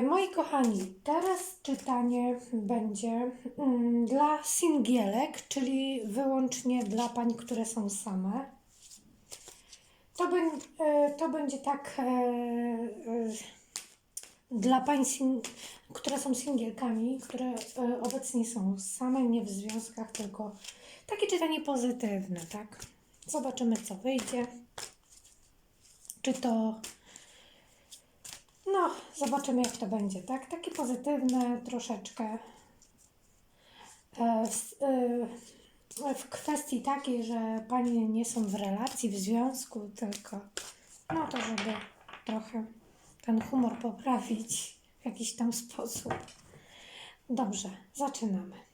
E, Moi kochani, teraz czytanie będzie mm, dla singielek, czyli wyłącznie dla pań, które są same. To, bę- e, to będzie tak e, e, dla pań, które są singielkami, które obecnie są same, nie w związkach, tylko takie czytanie pozytywne, tak? Zobaczymy, co wyjdzie. Czy to no, zobaczymy jak to będzie, tak? Takie pozytywne troszeczkę. E, w, e, w kwestii takiej, że panie nie są w relacji, w związku, tylko no to, żeby trochę ten humor poprawić w jakiś tam sposób. Dobrze, zaczynamy.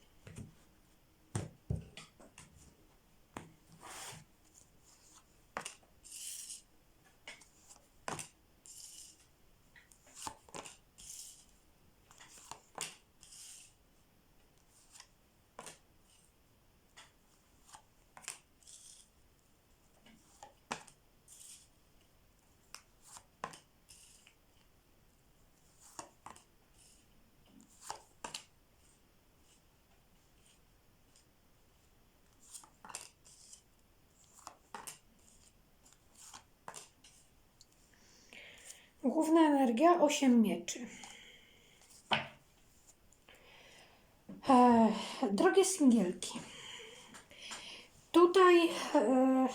Główna energia 8 mieczy. E, drogie singielki, tutaj e,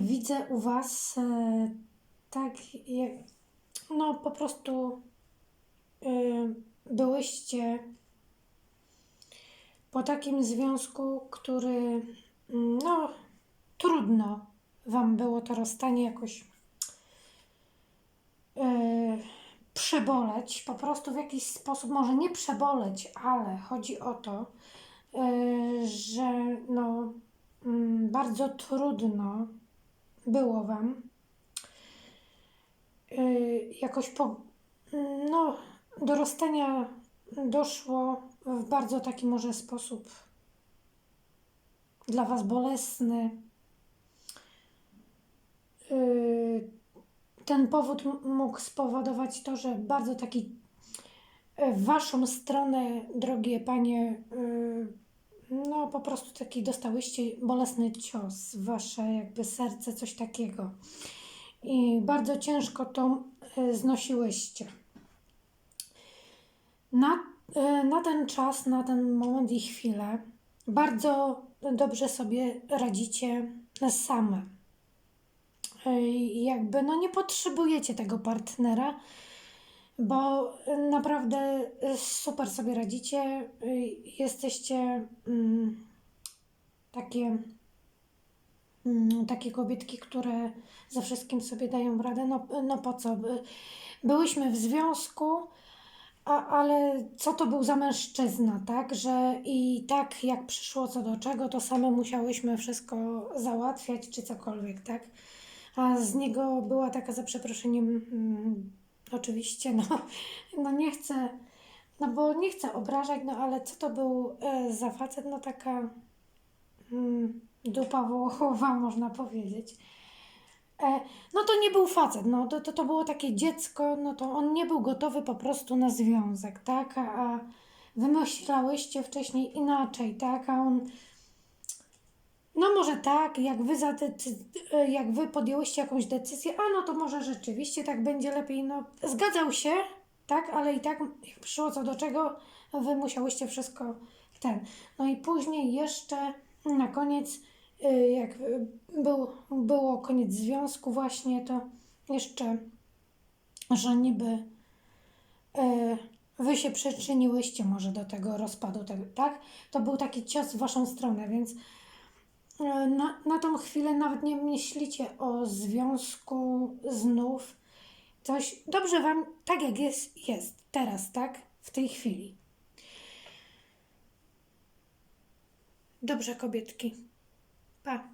widzę u Was e, tak, jak, no po prostu e, byłyście po takim związku, który mm, no trudno Wam było to rozstanie jakoś yy, przeboleć, po prostu w jakiś sposób, może nie przeboleć, ale chodzi o to, yy, że no, mm, bardzo trudno było Wam yy, jakoś po, no, do rozstania doszło w bardzo taki może sposób dla Was bolesny. Ten powód mógł spowodować to, że bardzo taki e, w waszą stronę, drogie panie, y, no po prostu taki dostałyście bolesny cios wasze jakby serce, coś takiego. I bardzo ciężko to y, znosiłyście. Na, na ten czas, na ten moment i chwilę bardzo dobrze sobie radzicie same jakby no nie potrzebujecie tego partnera, bo naprawdę super sobie radzicie. Ej, Jesteście mm, takie, mm, takie kobietki, które ze wszystkim sobie dają radę. No, no po co? By- Byłyśmy w związku, a, ale co to był za mężczyzna, tak? Że i tak jak przyszło co do czego, to same musiałyśmy wszystko załatwiać, czy cokolwiek, tak? A z niego była taka, za przeproszeniem, mm, oczywiście, no, no nie chcę, no bo nie chcę obrażać, no ale co to był e, za facet, no taka mm, dupa wołochowa, można powiedzieć. E, no to nie był facet, no to, to, to było takie dziecko, no to on nie był gotowy po prostu na związek, tak? A, a wy myślałyście wcześniej inaczej, tak? A on no może tak, jak wy, jak wy podjęłyście jakąś decyzję, a no to może rzeczywiście tak będzie lepiej. No zgadzał się, tak, ale i tak przyszło co do czego, wy musiałyście wszystko ten. No i później jeszcze na koniec, e, jak e, był, było koniec związku właśnie, to jeszcze, że niby e, wy się przyczyniłyście może do tego rozpadu, tak? To był taki cios w waszą stronę, więc na, na tą chwilę nawet nie myślicie o związku znów. Coś dobrze wam, tak jak jest, jest teraz, tak? W tej chwili. Dobrze, kobietki. Pa.